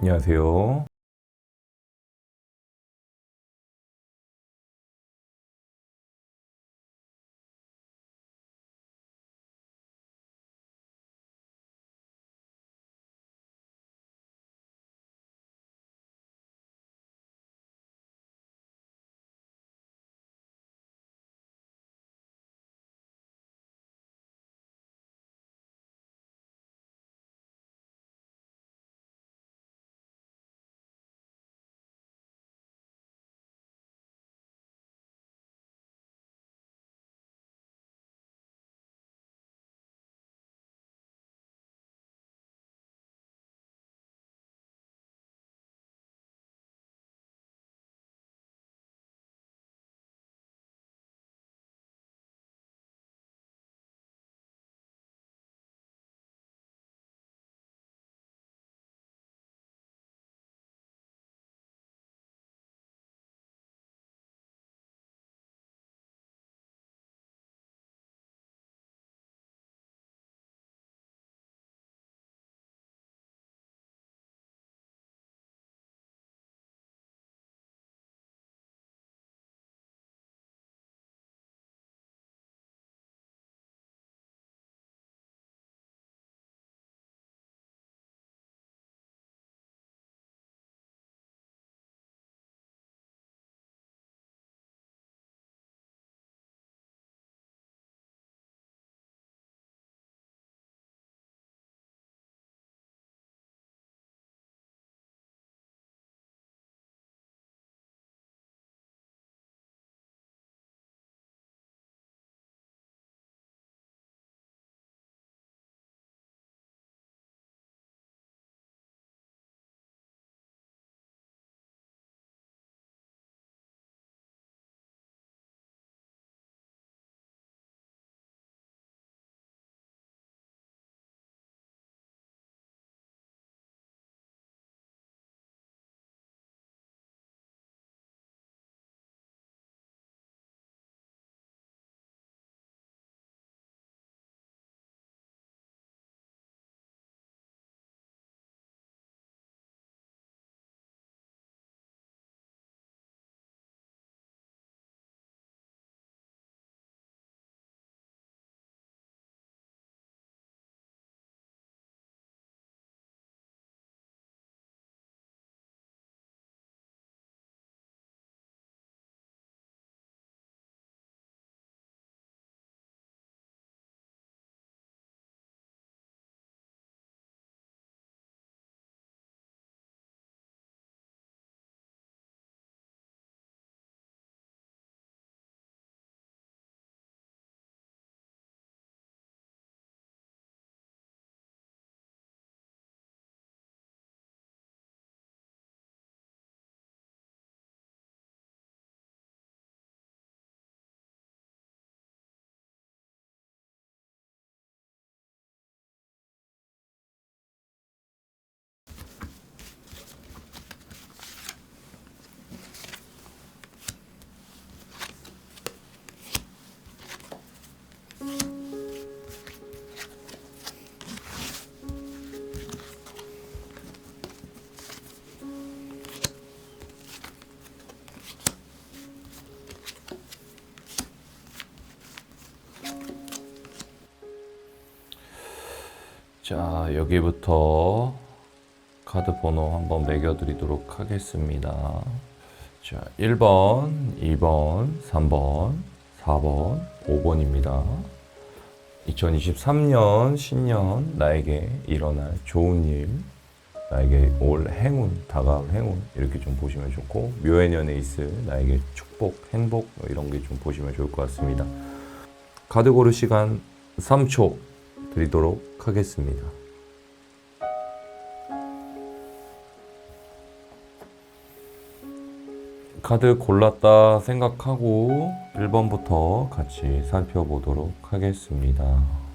안녕하세요. 자, 여기부터 카드 번호 한번 매겨 드리도록 하겠습니다. 자, 1번, 2번, 3번, 4번, 5번입니다. 2023년 신년 나에게 일어날 좋은 일, 나에게 올 행운, 다가올 행운 이렇게 좀 보시면 좋고 묘해년에 있을 나에게 축복, 행복 뭐 이런 게 좀 보시면 좋을 것 같습니다. 카드 고를 시간 3초 드리도록 하겠습니다. 카드 골랐다 생각하고 1번부터 같이 살펴보도록 하겠습니다.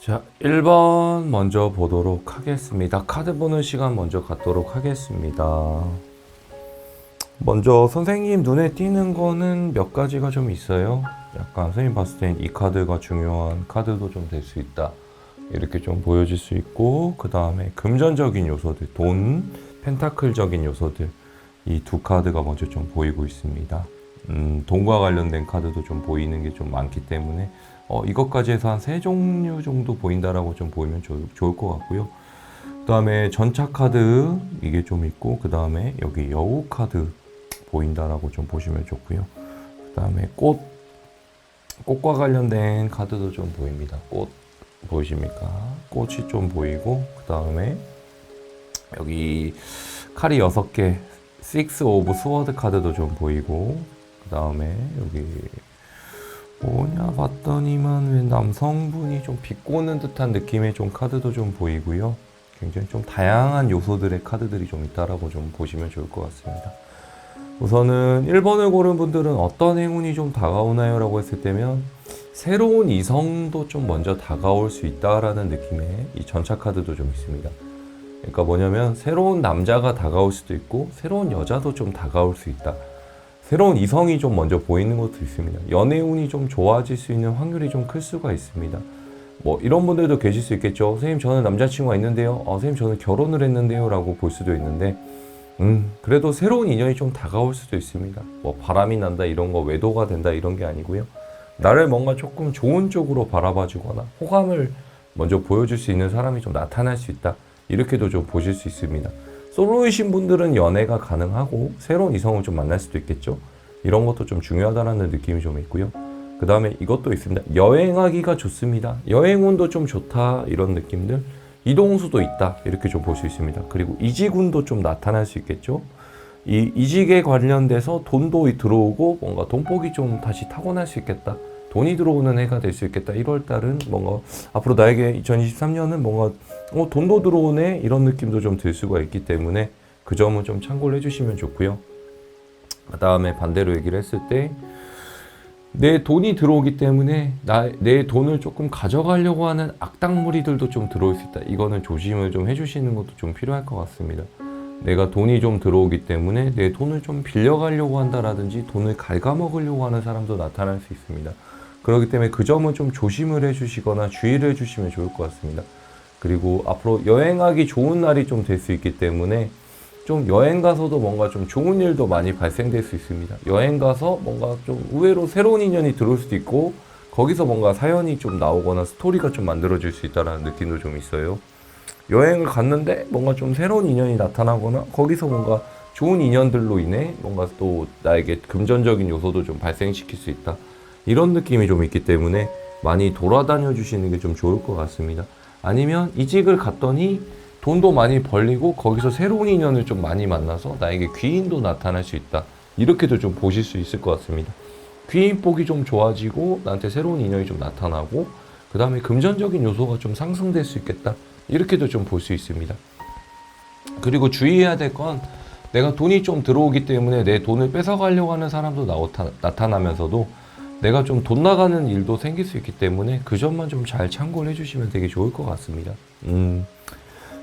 자, 1번 먼저 보도록 하겠습니다. 카드 보는 시간 먼저 갖도록 하겠습니다. 먼저 선생님 눈에 띄는 거는 몇 가지가 좀 있어요. 약간 선생님 봤을 땐 이 카드가 중요한 카드도 좀 될 수 있다. 이렇게 좀 보여질 수 있고, 그 다음에 금전적인 요소들, 돈, 펜타클적인 요소들, 이 두 카드가 먼저 좀 보이고 있습니다. 음, 돈과 관련된 카드도 좀 보이는 게 좀 많기 때문에, 어, 이것까지 해서 한 세 종류 정도 보인다라고 좀 보이면 좋, 좋을 것 같고요. 그 다음에 전차 카드, 이게 좀 있고, 그 다음에 여기 여우 카드 보인다라고 좀 보시면 좋고요. 그 다음에 꽃, 꽃과 관련된 카드도 좀 보입니다. 꽃 보이십니까? 꽃이 좀 보이고, 그 다음에 여기 칼이 여섯 개, 식스 오브 스워드 카드도 좀 보이고, 그 다음에 여기 뭐냐 봤더니만 왜 남성분이 좀 비꼬는 듯한 느낌의 좀 카드도 좀 보이고요. 굉장히 좀 다양한 요소들의 카드들이 좀 있다라고 좀 보시면 좋을 것 같습니다. 우선은 1번을 고른 분들은 어떤 행운이 좀 다가오나요? 라고 했을 때면 새로운 이성도 좀 먼저 다가올 수 있다라는 느낌의 이 전차 카드도 좀 있습니다. 그러니까 뭐냐면 새로운 남자가 다가올 수도 있고 새로운 여자도 좀 다가올 수 있다. 새로운 이성이 좀 먼저 보이는 것도 있습니다. 연애 운이 좀 좋아질 수 있는 확률이 좀 클 수가 있습니다. 뭐 이런 분들도 계실 수 있겠죠. 선생님 저는 남자친구가 있는데요. 어, 선생님 저는 결혼을 했는데요. 라고 볼 수도 있는데 음, 그래도 새로운 인연이 좀 다가올 수도 있습니다. 뭐 바람이 난다 이런 거 외도가 된다 이런 게 아니고요. 나를 뭔가 조금 좋은 쪽으로 바라봐 주거나 호감을 먼저 보여줄 수 있는 사람이 좀 나타날 수 있다. 이렇게도 좀 보실 수 있습니다. 솔로이신 분들은 연애가 가능하고 새로운 이성을 좀 만날 수도 있겠죠. 이런 것도 좀 중요하다라는 느낌이 좀 있고요. 그 다음에 이것도 있습니다. 여행하기가 좋습니다. 여행운도 좀 좋다 이런 느낌들. 이동수도 있다 이렇게 좀 볼 수 있습니다. 그리고 이직운도 좀 나타날 수 있겠죠. 이 이직에 관련돼서 돈도 들어오고 뭔가 돈복이 좀 다시 타고날 수 있겠다. 돈이 들어오는 해가 될 수 있겠다. 1월 달은 뭔가 앞으로 나에게 2023년은 뭔가 어, 돈도 들어오네 이런 느낌도 좀 들 수가 있기 때문에 그 점은 좀 참고를 해주시면 좋고요. 그 다음에 반대로 얘기를 했을 때 내 돈이 들어오기 때문에 나, 내 돈을 조금 가져가려고 하는 악당 무리들도 좀 들어올 수 있다. 이거는 조심을 좀 해주시는 것도 좀 필요할 것 같습니다. 내가 돈이 좀 들어오기 때문에 내 돈을 좀 빌려가려고 한다라든지 돈을 갉아먹으려고 하는 사람도 나타날 수 있습니다. 그렇기 때문에 그 점은 좀 조심을 해주시거나 주의를 해주시면 좋을 것 같습니다. 그리고 앞으로 여행하기 좋은 날이 좀 될 수 있기 때문에 좀 여행 가서도 뭔가 좀 좋은 일도 많이 발생될 수 있습니다. 여행 가서 뭔가 좀 의외로 새로운 인연이 들어올 수도 있고 거기서 뭔가 사연이 좀 나오거나 스토리가 좀 만들어질 수 있다라는 느낌도 좀 있어요. 여행을 갔는데 뭔가 좀 새로운 인연이 나타나거나 거기서 뭔가 좋은 인연들로 인해 뭔가 또 나에게 금전적인 요소도 좀 발생시킬 수 있다. 이런 느낌이 좀 있기 때문에 많이 돌아다녀 주시는 게 좀 좋을 것 같습니다. 아니면 이직을 갔더니 돈도 많이 벌리고 거기서 새로운 인연을 좀 많이 만나서 나에게 귀인도 나타날 수 있다. 이렇게도 좀 보실 수 있을 것 같습니다. 귀인 복이 좀 좋아지고 나한테 새로운 인연이 좀 나타나고 그 다음에 금전적인 요소가 좀 상승될 수 있겠다. 이렇게도 좀 볼 수 있습니다. 그리고 주의해야 될 건 내가 돈이 좀 들어오기 때문에 내 돈을 뺏어가려고 하는 사람도 나타나면서도 내가 좀 돈 나가는 일도 생길 수 있기 때문에 그 점만 좀 잘 참고를 해주시면 되게 좋을 것 같습니다. 음.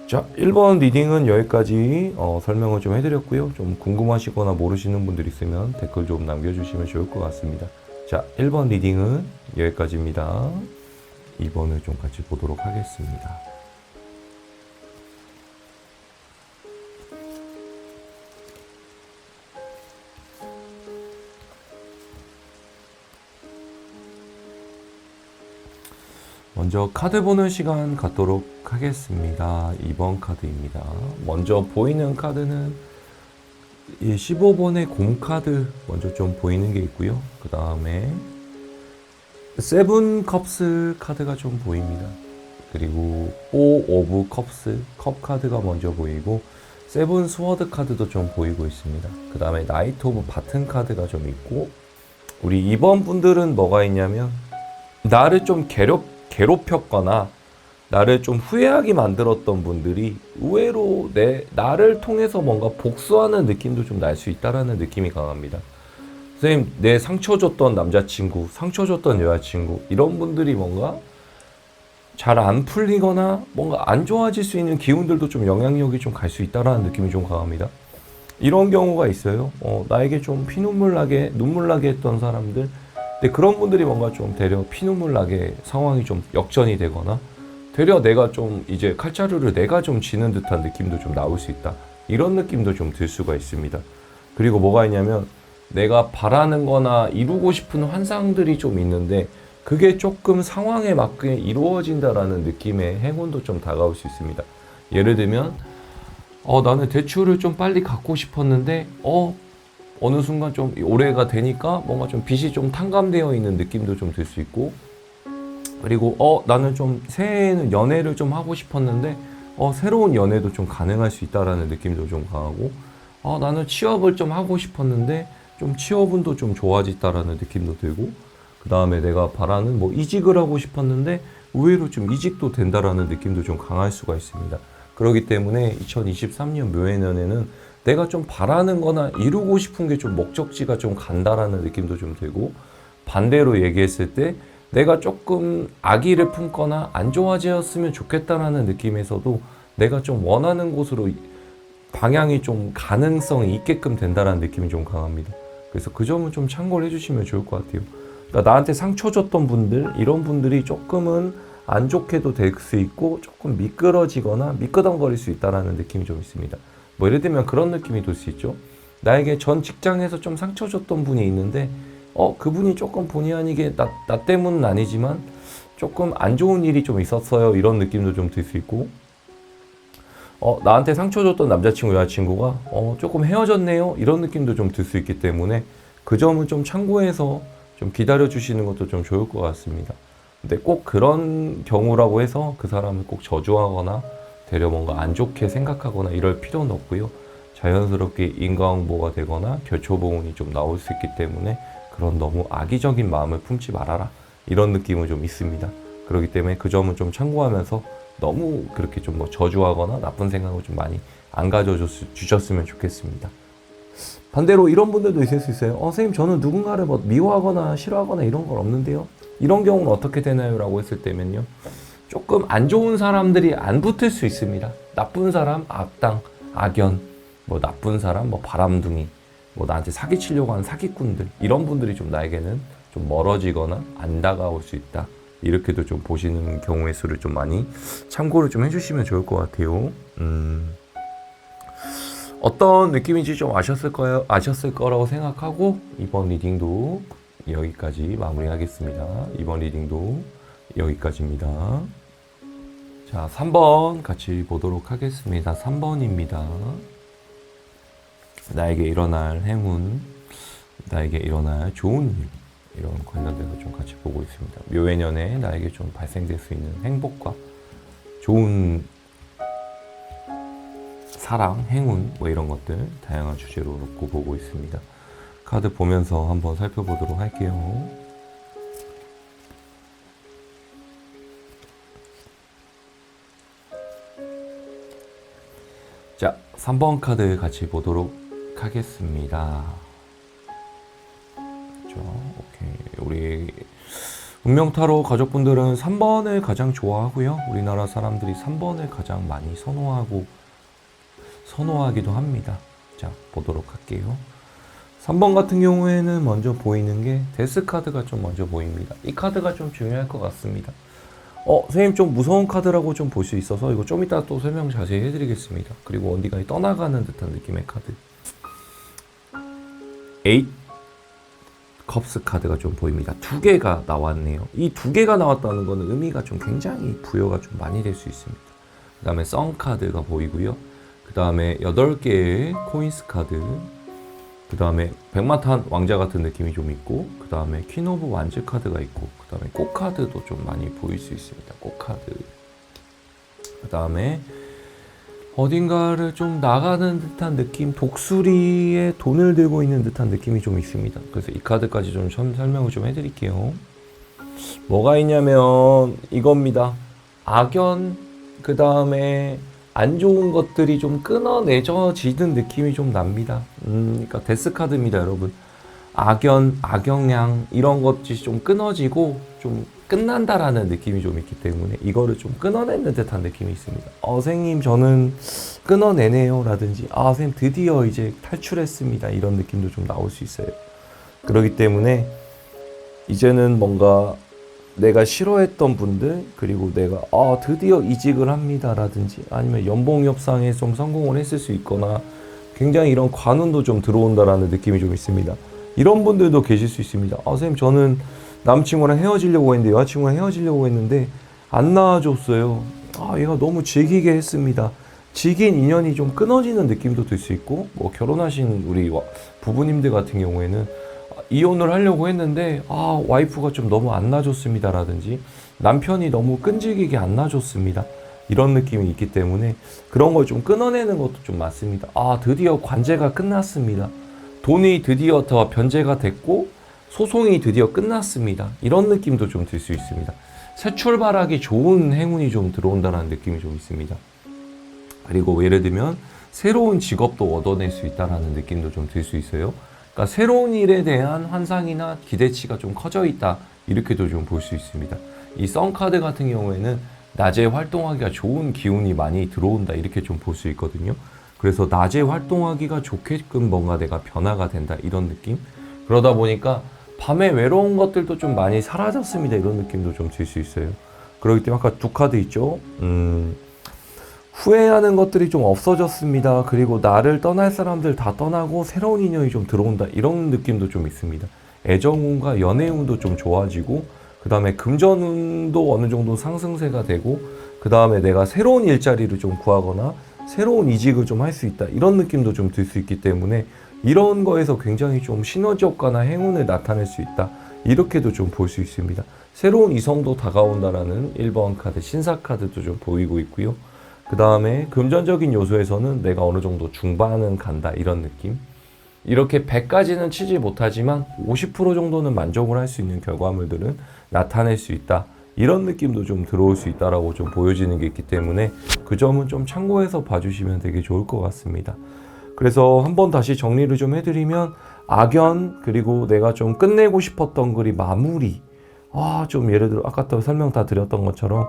자, 1번 리딩은 여기까지 어, 설명을 좀 해드렸고요. 좀 궁금하시거나 모르시는 분들 있으면 댓글 좀 남겨주시면 좋을 것 같습니다. 자, 1번 리딩은 여기까지입니다. 2번을 좀 같이 보도록 하겠습니다. 먼저 카드 보는 시간 갖도록 하겠습니다. 2번 카드입니다. 먼저 보이는 카드는 이 15번의 곰 카드 먼저 좀 보이는 게 있고요. 그 다음에 세븐 컵스 카드가 좀 보입니다. 그리고 4 오브 컵스 컵 카드가 먼저 보이고 세븐 스워드 카드도 좀 보이고 있습니다. 그 다음에 나이트 오브 바튼 카드가 좀 있고 우리 2번 분들은 뭐가 있냐면 나를 좀 괴롭 괴롭혔거나 나를 좀 후회하게 만들었던 분들이 의외로 내 나를 통해서 뭔가 복수하는 느낌도 좀 날 수 있다라는 느낌이 강합니다. 선생님 내 상처 줬던 남자친구, 상처 줬던 여자친구 이런 분들이 뭔가 잘 안 풀리거나 뭔가 안 좋아질 수 있는 기운들도 좀 영향력이 좀 갈 수 있다라는 느낌이 좀 강합니다. 이런 경우가 있어요. 어, 나에게 좀 피눈물 나게 눈물 나게 했던 사람들. 근데 그런 분들이 뭔가 좀 되려 피눈물 나게 상황이 좀 역전이 되거나 되려 내가 좀 이제 칼자루를 내가 좀 지는 듯한 느낌도 좀 나올 수 있다. 이런 느낌도 좀 들 수가 있습니다. 그리고 뭐가 있냐면 내가 바라는 거나 이루고 싶은 환상들이 좀 있는데 그게 조금 상황에 맞게 이루어진다라는 느낌의 행운도 좀 다가올 수 있습니다. 예를 들면 어 나는 대출을 좀 빨리 갚고 싶었는데 어 어느 순간 좀 올해가 되니까 뭔가 좀 빚이 좀 탕감되어 있는 느낌도 좀 들 수 있고. 그리고 어 나는 좀 새해에는 연애를 좀 하고 싶었는데 어 새로운 연애도 좀 가능할 수 있다라는 느낌도 좀 강하고. 어 나는 취업을 좀 하고 싶었는데 좀 취업운도 좀 좋아졌다라는 느낌도 들고. 그 다음에 내가 바라는 뭐 이직을 하고 싶었는데 의외로 좀 이직도 된다라는 느낌도 좀 강할 수가 있습니다. 그렇기 때문에 2023년 묘해년에는 내가 좀 바라는 거나 이루고 싶은 게 좀 목적지가 좀 간다라는 느낌도 좀 들고 반대로 얘기했을 때 내가 조금 악의를 품거나 안 좋아졌으면 좋겠다라는 느낌에서도 내가 좀 원하는 곳으로 방향이 좀 가능성이 있게끔 된다라는 느낌이 좀 강합니다. 그래서 그 점은 좀 참고를 해주시면 좋을 것 같아요. 그러니까 나한테 상처 줬던 분들 이런 분들이 조금은 안 좋게도 될 수 있고 조금 미끄러지거나 미끄덩거릴 수 있다라는 느낌이 좀 있습니다. 뭐 예를 들면 그런 느낌이 들 수 있죠. 나에게 전 직장에서 좀 상처 줬던 분이 있는데 어 그분이 조금 본의 아니게 나, 나 때문은 아니지만 조금 안 좋은 일이 좀 있었어요 이런 느낌도 좀 들 수 있고 어 나한테 상처 줬던 남자친구 여자친구가 어 조금 헤어졌네요 이런 느낌도 좀 들 수 있기 때문에 그 점은 좀 참고해서 좀 기다려 주시는 것도 좀 좋을 것 같습니다. 근데 꼭 그런 경우라고 해서 그 사람을 꼭 저주하거나 되려 뭔가 안 좋게 생각하거나 이럴 필요는 없고요. 자연스럽게 인과응보가 되거나 결초보응이 좀 나올 수 있기 때문에 그런 너무 악의적인 마음을 품지 말아라 이런 느낌은 좀 있습니다. 그렇기 때문에 그 점은 좀 참고하면서 너무 그렇게 좀 뭐 저주하거나 나쁜 생각을 좀 많이 안 가져주셨으면 좋겠습니다. 반대로 이런 분들도 있을 수 있어요. 어, 선생님, 저는 누군가를 뭐 미워하거나 싫어하거나 이런 건 없는데요. 이런 경우는 어떻게 되나요? 라고 했을 때면요. 조금 안 좋은 사람들이 안 붙을 수 있습니다. 나쁜 사람, 악당, 악연, 뭐 나쁜 사람, 뭐 바람둥이, 뭐 나한테 사기치려고 하는 사기꾼들, 이런 분들이 좀 나에게는 좀 멀어지거나 안 다가올 수 있다. 이렇게도 좀 보시는 경우의 수를 좀 많이 참고를 좀 해주시면 좋을 것 같아요. 음. 어떤 느낌인지 좀 아셨을 거예요, 아셨을 거라고 생각하고 이번 리딩도 여기까지 마무리하겠습니다. 이번 리딩도 여기까지입니다. 자, 3번 같이 보도록 하겠습니다. 3번입니다. 나에게 일어날 행운, 나에게 일어날 좋은 일, 이런 관련돼서 좀 같이 보고 있습니다. 묘해년에 나에게 좀 발생될 수 있는 행복과 좋은 사랑, 행운 뭐 이런 것들 다양한 주제로 놓고 보고 있습니다. 카드 보면서 한번 살펴보도록 할게요. 자, 3번 카드 같이 보도록 하겠습니다. 그렇죠. 오케이. 우리 운명타로 가족분들은 3번을 가장 좋아하고요. 우리나라 사람들이 3번을 가장 많이 선호하고 선호하기도 합니다. 자, 보도록 할게요. 3번 같은 경우에는 먼저 보이는 게 데스 카드가 좀 먼저 보입니다. 이 카드가 좀 중요할 것 같습니다. 어, 선생님 좀 무서운 카드라고 좀 볼 수 있어서 이거 좀 이따 또 설명 자세히 해드리겠습니다. 그리고 어디가 떠나가는 듯한 느낌의 카드. 8 컵스 카드가 좀 보입니다. 두 개가 나왔네요. 이 두 개가 나왔다는 거는 의미가 좀 굉장히 부여가 좀 많이 될 수 있습니다. 그 다음에 썬 카드가 보이고요. 그 다음에 8개의 코인스 카드. 그 다음에 백마탄 왕자 같은 느낌이 좀 있고, 그 다음에 퀸 오브 완즈 카드가 있고, 그 다음에 꽃 카드도 좀 많이 보일 수 있습니다. 꽃 카드. 그 다음에 어딘가를 좀 나가는 듯한 느낌, 독수리에 돈을 들고 있는 듯한 느낌이 좀 있습니다. 그래서 이 카드까지 좀 설- 설명을 좀 해드릴게요. 뭐가 있냐면 이겁니다. 악연, 그 다음에 안 좋은 것들이 좀 끊어내져지는 느낌이 좀 납니다. 음, 그러니까 데스 카드입니다, 여러분. 악연, 악영향 이런 것이 좀 끊어지고 좀 끝난다라는 느낌이 좀 있기 때문에 이거를 좀 끊어내는 듯한 느낌이 있습니다. 어, 선생님 저는 끊어내네요 라든지 아 선생님 드디어 이제 탈출했습니다 이런 느낌도 좀 나올 수 있어요. 그렇기 때문에 이제는 뭔가 내가 싫어했던 분들 그리고 내가 아 드디어 이직을 합니다라든지 아니면 연봉 협상에 좀 성공을 했을 수 있거나 굉장히 이런 관운도 좀 들어온다라는 느낌이 좀 있습니다. 이런 분들도 계실 수 있습니다. 아 선생님 저는 남친구랑 헤어지려고 했는데 여자친구랑 헤어지려고 했는데 안 나와줬어요. 아 얘가 너무 질기게 했습니다. 질긴 인연이 좀 끊어지는 느낌도 들 수 있고 뭐 결혼하신 우리 와- 부부님들 같은 경우에는 이혼을 하려고 했는데 아 와이프가 좀 너무 안 놔줬습니다라든지 남편이 너무 끈질기게 안 놔줬습니다. 이런 느낌이 있기 때문에 그런 걸 좀 끊어내는 것도 좀 맞습니다. 아 드디어 관제가 끝났습니다. 돈이 드디어 더 변제가 됐고 소송이 드디어 끝났습니다. 이런 느낌도 좀 들 수 있습니다. 새 출발하기 좋은 행운이 좀 들어온다는 느낌이 좀 있습니다. 그리고 예를 들면 새로운 직업도 얻어낼 수 있다라는 느낌도 좀 들 수 있어요. 그러니까 새로운 일에 대한 환상이나 기대치가 좀 커져 있다 이렇게도 좀 볼 수 있습니다. 이 썬카드 같은 경우에는 낮에 활동하기가 좋은 기운이 많이 들어온다 이렇게 좀 볼 수 있거든요. 그래서 낮에 활동하기가 좋게끔 뭔가 내가 변화가 된다 이런 느낌. 그러다 보니까 밤에 외로운 것들도 좀 많이 사라졌습니다 이런 느낌도 좀 들 수 있어요. 그렇기 때문에 아까 두 카드 있죠. 음, 후회하는 것들이 좀 없어졌습니다. 그리고 나를 떠날 사람들 다 떠나고 새로운 인연이 좀 들어온다. 이런 느낌도 좀 있습니다. 애정운과 연애운도 좀 좋아지고, 그 다음에 금전운도 어느 정도 상승세가 되고, 그 다음에 내가 새로운 일자리를 좀 구하거나, 새로운 이직을 좀 할 수 있다. 이런 느낌도 좀 들 수 있기 때문에, 이런 거에서 굉장히 좀 시너지 효과나 행운을 나타낼 수 있다. 이렇게도 좀 볼 수 있습니다. 새로운 이성도 다가온다라는 1번 카드, 신사 카드도 좀 보이고 있고요. 그 다음에 금전적인 요소에서는 내가 어느 정도 중반은 간다 이런 느낌. 이렇게 100까지는 치지 못하지만 50% 정도는 만족을 할 수 있는 결과물들은 나타낼 수 있다. 이런 느낌도 좀 들어올 수 있다라고 좀 보여지는 게 있기 때문에 그 점은 좀 참고해서 봐주시면 되게 좋을 것 같습니다. 그래서 한번 다시 정리를 좀 해드리면 악연 그리고 내가 좀 끝내고 싶었던 글이 마무리. 아 좀 예를 들어 아까 설명 다 드렸던 것처럼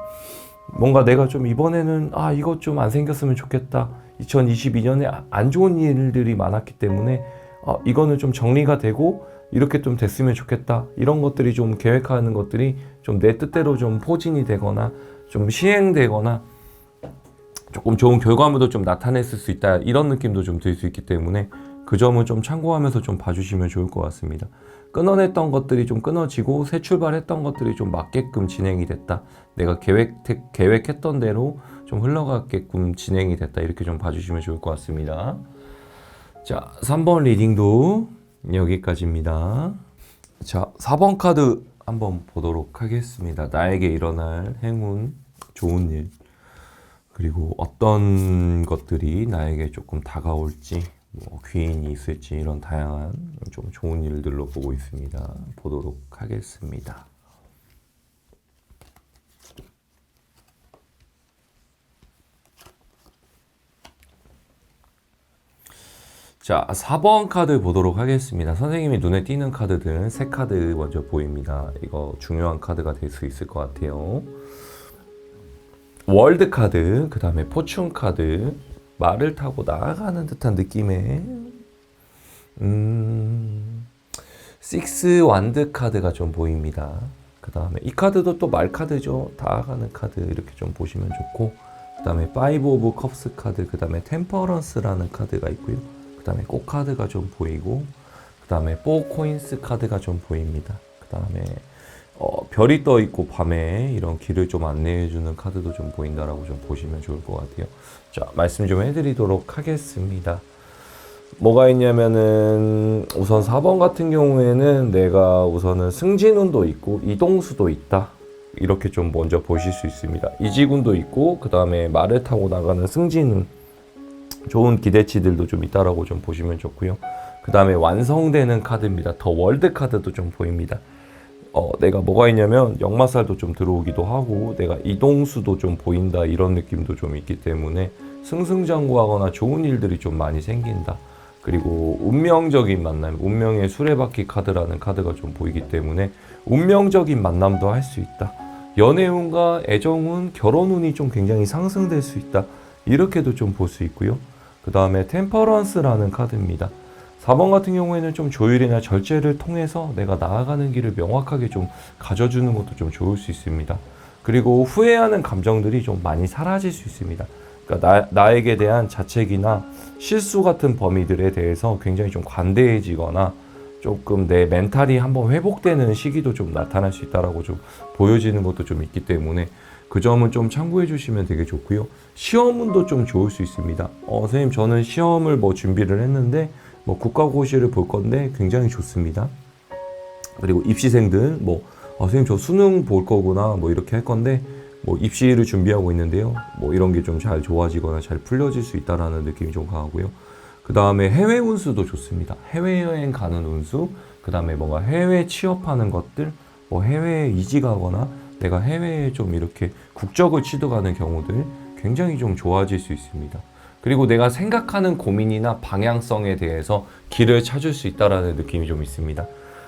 뭔가 내가 좀 이번에는 아 이것 좀 안 생겼으면 좋겠다. 2022년에 안 좋은 일들이 많았기 때문에 아 이거는 좀 정리가 되고 이렇게 좀 됐으면 좋겠다. 이런 것들이 좀 계획하는 것들이 좀 내 뜻대로 좀 포진이 되거나 좀 시행되거나 조금 좋은 결과물도 좀 나타냈을 수 있다. 이런 느낌도 좀 들 수 있기 때문에 그 점은 좀 참고하면서 좀 봐주시면 좋을 것 같습니다. 끊어냈던 것들이 좀 끊어지고 새 출발했던 것들이 좀 맞게끔 진행이 됐다. 내가 계획 계획했던 대로 좀 흘러가게끔 진행이 됐다. 이렇게 좀 봐주시면 좋을 것 같습니다. 자, 3번 리딩도 여기까지입니다. 자, 4번 카드 한번 보도록 하겠습니다. 나에게 일어날 행운, 좋은 일, 그리고 어떤 것들이 나에게 조금 다가올지, 뭐 귀인이 있을지 이런 다양한 좀 좋은 일들로 보고 있습니다. 보도록 하겠습니다. 자, 4번 카드 보도록 하겠습니다. 선생님이 눈에 띄는 카드들은 세 카드 먼저 보입니다. 이거 중요한 카드가 될 수 있을 것 같아요. 월드 카드, 그 다음에 포춘 카드, 말을 타고 나아가는 듯한 느낌의 음, 식스 완드 카드가 좀 보입니다. 그 다음에 이 카드도 또 말 카드죠. 다가가는 카드 이렇게 좀 보시면 좋고 그 다음에 파이브 오브 컵스 카드, 그 다음에 템퍼런스라는 카드가 있고요. 그 다음에 꽃 카드가 좀 보이고 그 다음에 포 코인스 카드가 좀 보입니다. 그 다음에 어, 별이 떠 있고 밤에 이런 길을 좀 안내해 주는 카드도 좀 보인다라고 좀 보시면 좋을 것 같아요. 자, 말씀 좀 해드리도록 하겠습니다. 뭐가 있냐면은 우선 4번 같은 경우에는 내가 우선은 승진운도 있고 이동수도 있다. 이렇게 좀 먼저 보실 수 있습니다. 이직운도 있고 그 다음에 말을 타고 나가는 승진운 좋은 기대치들도 좀 있다라고 좀 보시면 좋고요. 그 다음에 완성되는 카드입니다. 더 월드 카드도 좀 보입니다. 어, 내가 뭐가 있냐면 역마살도 좀 들어오기도 하고 내가 이동수도 좀 보인다 이런 느낌도 좀 있기 때문에 승승장구하거나 좋은 일들이 좀 많이 생긴다. 그리고 운명적인 만남, 운명의 수레바퀴 카드라는 카드가 좀 보이기 때문에 운명적인 만남도 할 수 있다. 연애운과 애정운, 결혼운이 좀 굉장히 상승될 수 있다. 이렇게도 좀 볼 수 있고요. 그 다음에 템퍼런스라는 카드입니다. 4번 같은 경우에는 좀 조율이나 절제를 통해서 내가 나아가는 길을 명확하게 좀 가져주는 것도 좀 좋을 수 있습니다. 그리고 후회하는 감정들이 좀 많이 사라질 수 있습니다. 그러니까 나, 나에게 대한 자책이나 실수 같은 범위들에 대해서 굉장히 좀 관대해지거나 조금 내 멘탈이 한번 회복되는 시기도 좀 나타날 수 있다라고 좀 보여지는 것도 좀 있기 때문에 그 점은 좀 참고해 주시면 되게 좋고요. 시험운도 좀 좋을 수 있습니다. 어, 선생님 저는 시험을 뭐 준비를 했는데 뭐 국가고시를 볼 건데 굉장히 좋습니다. 그리고 입시생들 뭐 어, 선생님 저 수능 볼 거구나 뭐 이렇게 할 건데 뭐 입시를 준비하고 있는데요. 뭐 이런 게 좀 잘 좋아지거나 잘 풀려질 수 있다라는 느낌이 좀 강하고요. 그 다음에 해외 운수도 좋습니다. 해외여행 가는 운수, 그 다음에 뭔가 해외 취업하는 것들, 뭐 해외에 이직 가거나 내가 해외에 좀 이렇게 국적을 취득하는 경우들 굉장히 좀 좋아질 수 있습니다. 그리고 내가 생각하는 고민이나 방향성에 대해서 길을 찾을 수 있다라는 느낌이 좀 있습니다.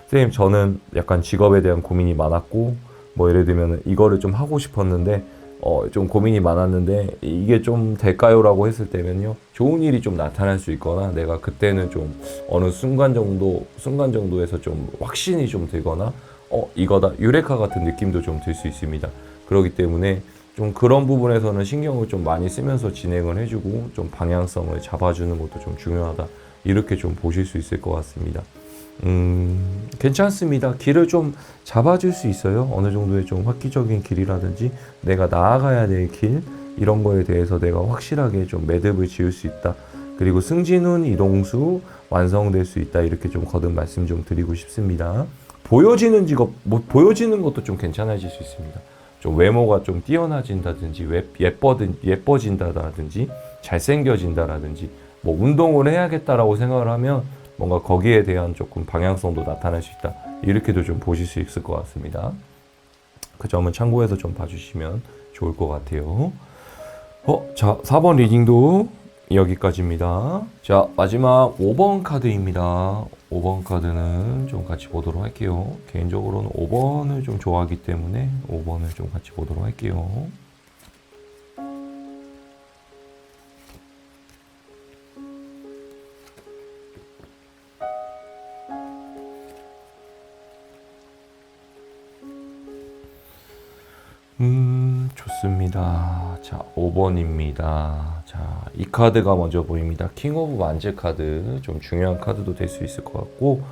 선생님, 저는 약간 직업에 대한 고민이 많았고, 뭐 예를 들면 이거를 좀 하고 싶었는데, 어, 좀 고민이 많았는데, 이게 좀 될까요? 라고 했을 때면요, 좋은 일이 좀 나타날 수 있거나, 내가 그때는 좀 어느 순간 정도, 순간 정도에서 좀 확신이 좀 들거나, 어, 이거다. 유레카 같은 느낌도 좀 들 수 있습니다. 그렇기 때문에 좀 그런 부분에서는 신경을 좀 많이 쓰면서 진행을 해주고, 좀 방향성을 잡아주는 것도 좀 중요하다. 이렇게 좀 보실 수 있을 것 같습니다. 음, 괜찮습니다. 길을 좀 잡아줄 수 있어요. 어느 정도의 좀 획기적인 길이라든지 내가 나아가야 될 길, 이런 거에 대해서 내가 확실하게 좀 매듭을 지을 수 있다. 그리고 승진운, 이동수 완성될 수 있다. 이렇게 좀 거듭 말씀 좀 드리고 싶습니다. 보여지는 직업, 뭐 보여지는 것도 좀 괜찮아질 수 있습니다. 좀 외모가 좀 뛰어나진다든지, 왜- 예뻐든, 예뻐진다라든지, 잘생겨진다라든지, 뭐 운동을 해야겠다라고 생각을 하면 뭔가 거기에 대한 조금 방향성도 나타날 수 있다. 이렇게도 좀 보실 수 있을 것 같습니다. 그 점은 참고해서 좀 봐주시면 좋을 것 같아요. 어, 자, 4번 리딩도 여기까지입니다. 자, 마지막 5번 카드입니다. 5번 카드는 좀 같이 보도록 할게요. 개인적으로는 5번을 좀 좋아하기 때문에 5번을 좀 같이 보도록 할게요. 좋습니다. 자, 5번입니다. 자, 이 카드가 먼저 보입니다. 킹 오브 완즈 카드. 좀 중요한 카드도 될 수 있을 것 같고,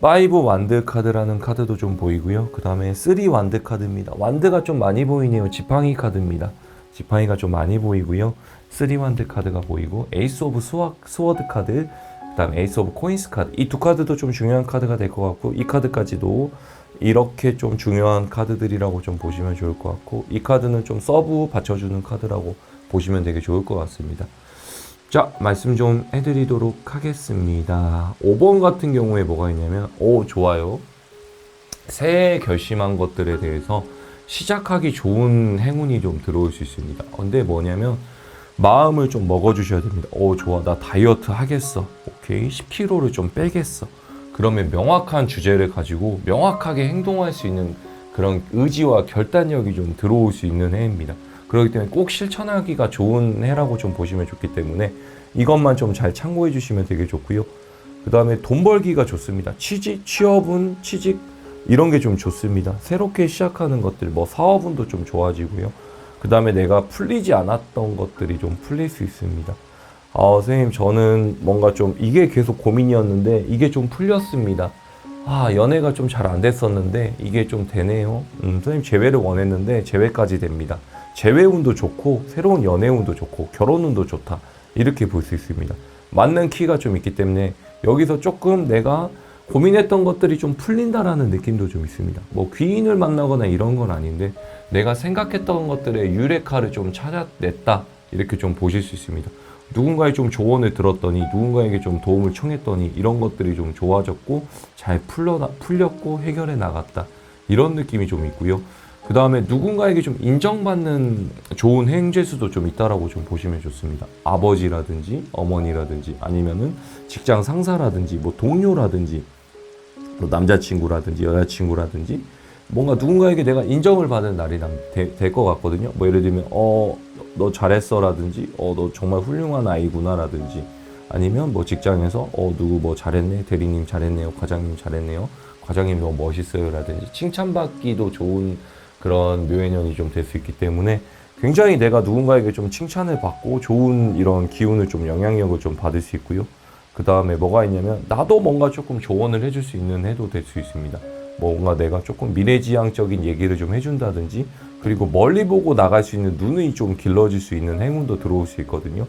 5 완드 카드라는 카드도 좀 보이고요. 그 다음에 3 완드 카드입니다. 완드가 좀 많이 보이네요. 지팡이 카드입니다. 지팡이가 좀 많이 보이고요. 3 완드 카드가 보이고, 에이스 오브 스워, 스워드 카드, 그 다음에 에이스 오브 코인스 카드. 이 두 카드도 좀 중요한 카드가 될 것 같고, 이 카드까지도 이렇게 좀 중요한 카드들이라고 좀 보시면 좋을 것 같고 이 카드는 좀 서브 받쳐주는 카드라고 보시면 되게 좋을 것 같습니다. 자 말씀 좀 해드리도록 하겠습니다. 5번 같은 경우에 뭐가 있냐면 오 좋아요. 새해 결심한 것들에 대해서 시작하기 좋은 행운이 좀 들어올 수 있습니다. 근데 뭐냐면 마음을 좀 먹어주셔야 됩니다. 오 좋아 나 다이어트 하겠어. 오케이 10kg를 좀 빼겠어. 그러면 명확한 주제를 가지고 명확하게 행동할 수 있는 그런 의지와 결단력이 좀 들어올 수 있는 해입니다. 그렇기 때문에 꼭 실천하기가 좋은 해라고 좀 보시면 좋기 때문에 이것만 좀 잘 참고해 주시면 되게 좋고요. 그 다음에 돈 벌기가 좋습니다. 취직, 취업은, 취직, 이런 게 좀 좋습니다. 새롭게 시작하는 것들, 뭐 사업운도 좀 좋아지고요. 그 다음에 내가 풀리지 않았던 것들이 좀 풀릴 수 있습니다. 아, 선생님, 저는 뭔가 좀 이게 계속 고민이었는데 이게 좀 풀렸습니다. 아, 연애가 좀 잘 안 됐었는데 이게 좀 되네요. 음, 선생님, 재회를 원했는데 재회까지 됩니다. 재회운도 좋고, 새로운 연애운도 좋고, 결혼운도 좋다. 이렇게 볼 수 있습니다. 맞는 키가 좀 있기 때문에 여기서 조금 내가 고민했던 것들이 좀 풀린다라는 느낌도 좀 있습니다. 뭐 귀인을 만나거나 이런 건 아닌데 내가 생각했던 것들의 유레카를 좀 찾아냈다. 이렇게 좀 보실 수 있습니다. 누군가의 좀 조언을 들었더니 누군가에게 좀 도움을 청했더니 이런 것들이 좀 좋아졌고 잘 풀려 풀렸고 해결해 나갔다 이런 느낌이 좀 있고요. 그 다음에 누군가에게 좀 인정받는 좋은 행재수도 좀 있다라고 좀 보시면 좋습니다. 아버지라든지 어머니라든지 아니면은 직장 상사라든지 뭐 동료라든지 뭐 남자친구라든지 여자친구라든지 뭔가 누군가에게 내가 인정을 받는 날이 될 것 같거든요. 뭐 예를 들면 어 너 잘했어라든지 어 너 정말 훌륭한 아이구나라든지 아니면 뭐 직장에서 어 누구 뭐 잘했네 대리님 잘했네요 과장님 잘했네요 과장님 너무 멋있어요라든지 칭찬받기도 좋은 그런 묘해년이 좀 될 수 있기 때문에 굉장히 내가 누군가에게 좀 칭찬을 받고 좋은 이런 기운을 좀 영향력을 좀 받을 수 있고요. 그 다음에 뭐가 있냐면 나도 뭔가 조금 조언을 해줄 수 있는 해도 될 수 있습니다. 뭔가 내가 조금 미래지향적인 얘기를 좀 해준다든지 그리고 멀리 보고 나갈 수 있는 눈이 좀 길러질 수 있는 행운도 들어올 수 있거든요.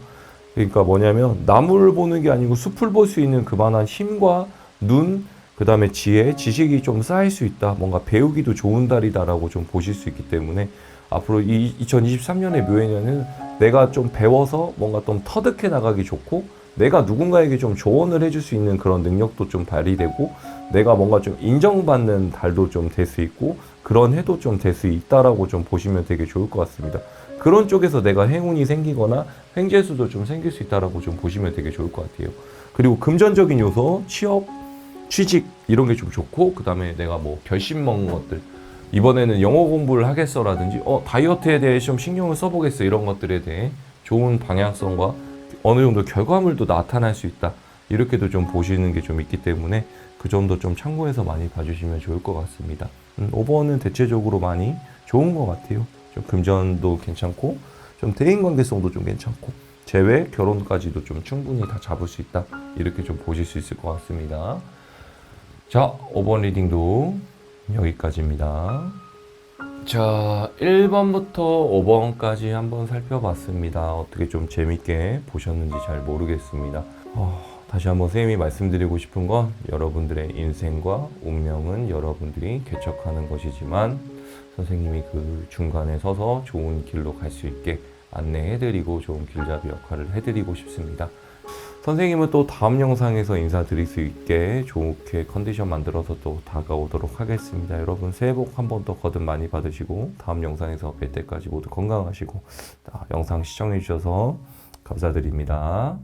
그러니까 뭐냐면 나무를 보는 게 아니고 숲을 볼 수 있는 그만한 힘과 눈, 그 다음에 지혜, 지식이 좀 쌓일 수 있다. 뭔가 배우기도 좋은 달이다라고 좀 보실 수 있기 때문에 앞으로 이 2023년의 묘해년은 내가 좀 배워서 뭔가 좀 터득해 나가기 좋고 내가 누군가에게 좀 조언을 해줄 수 있는 그런 능력도 좀 발휘되고 내가 뭔가 좀 인정받는 달도 좀 될 수 있고 그런 해도 좀 될 수 있다라고 좀 보시면 되게 좋을 것 같습니다. 그런 쪽에서 내가 행운이 생기거나 횡재수도 좀 생길 수 있다라고 좀 보시면 되게 좋을 것 같아요. 그리고 금전적인 요소, 취업, 취직 이런 게 좀 좋고 그 다음에 내가 뭐 결심 먹은 것들 이번에는 영어 공부를 하겠어라든지 어 다이어트에 대해 좀 신경을 써보겠어 이런 것들에 대해 좋은 방향성과 어느 정도 결과물도 나타날 수 있다 이렇게도 좀 보시는 게 좀 있기 때문에 그 점도 좀 참고해서 많이 봐주시면 좋을 것 같습니다. 음, 5번은 대체적으로 많이 좋은 것 같아요. 좀 금전도 괜찮고 좀 대인 관계성도 좀 괜찮고 재회 결혼까지도 좀 충분히 다 잡을 수 있다 이렇게 좀 보실 수 있을 것 같습니다. 자, 5번 리딩도 여기까지입니다. 자, 1번부터 5번까지 한번 살펴봤습니다. 어떻게 좀 재밌게 보셨는지 잘 모르겠습니다. 어, 다시 한번 선생님이 말씀드리고 싶은 건 여러분들의 인생과 운명은 여러분들이 개척하는 것이지만 선생님이 그 중간에 서서 좋은 길로 갈 수 있게 안내해드리고 좋은 길잡이 역할을 해드리고 싶습니다. 선생님은 또 다음 영상에서 인사드릴 수 있게 좋게 컨디션 만들어서 또 다가오도록 하겠습니다. 여러분 새해 복 한 번 더 거듭 많이 받으시고 다음 영상에서 뵐 때까지 모두 건강하시고 아, 영상 시청해 주셔서 감사드립니다.